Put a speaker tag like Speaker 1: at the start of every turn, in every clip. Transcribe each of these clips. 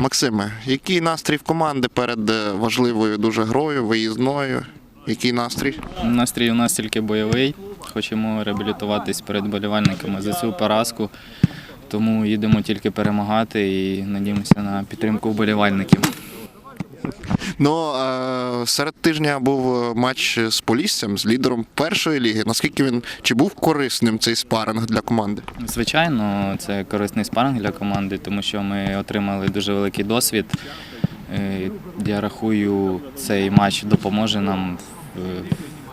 Speaker 1: Максиме, який настрій в команди перед е, важливою дуже грою, виїзною? Який настрій?
Speaker 2: Настрій у нас тільки бойовий. Хочемо реабілітуватись перед болівальниками за цю поразку. Тому їдемо тільки перемагати і надіємося на підтримку вболівальників.
Speaker 1: Ну е, серед тижня був е, матч з Поліссям, з лідером першої ліги. Наскільки він чи був корисним цей спаринг для команди?
Speaker 2: Звичайно, це корисний спаринг для команди, тому що ми отримали дуже великий досвід. Е, Я рахую, цей матч допоможе нам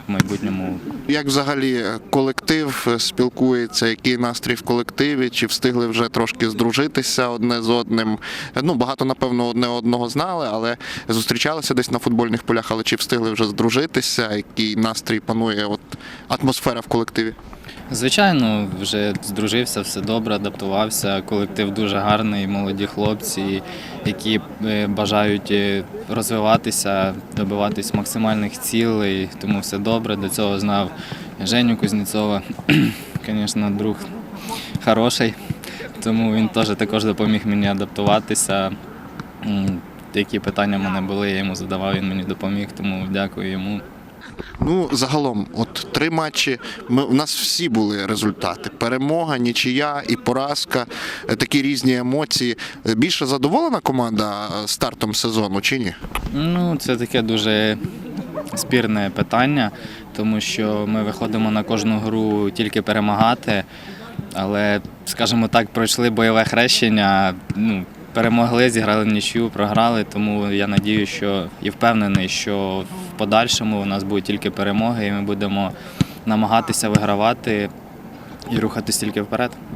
Speaker 2: в майбутньому
Speaker 1: Як взагалі колектив спілкується? Який настрій в колективі? Чи встигли вже трошки здружитися одне з одним? Ну багато напевно одне одного знали, але зустрічалися десь на футбольних полях. Але чи встигли вже здружитися? Який настрій панує? От атмосфера в колективі?
Speaker 2: Звичайно, вже здружився, все добре, адаптувався. Колектив дуже гарний, молоді хлопці, які е, бажають е, розвиватися, добиватись максимальних цілей, тому все добре. До цього знав Женю Кузнєцова, звісно, друг хороший, тому він теж також допоміг мені адаптуватися. Які питання в мене були, я йому задавав, він мені допоміг, тому дякую йому.
Speaker 1: Ну, загалом, от три матчі. Ми у нас всі були результати: перемога, нічия і поразка. Е, Такі різні емоції. Е, Більше задоволена команда е, стартом сезону чи ні?
Speaker 2: Ну, це таке дуже спірне питання, тому що ми виходимо на кожну гру тільки перемагати, але, скажімо так, пройшли бойове хрещення. Ну, перемогли, зіграли нічю, програли. Тому я надію, що і впевнений, що в подальшому у нас будуть тільки перемоги, і ми будемо намагатися вигравати і рухатись тільки вперед.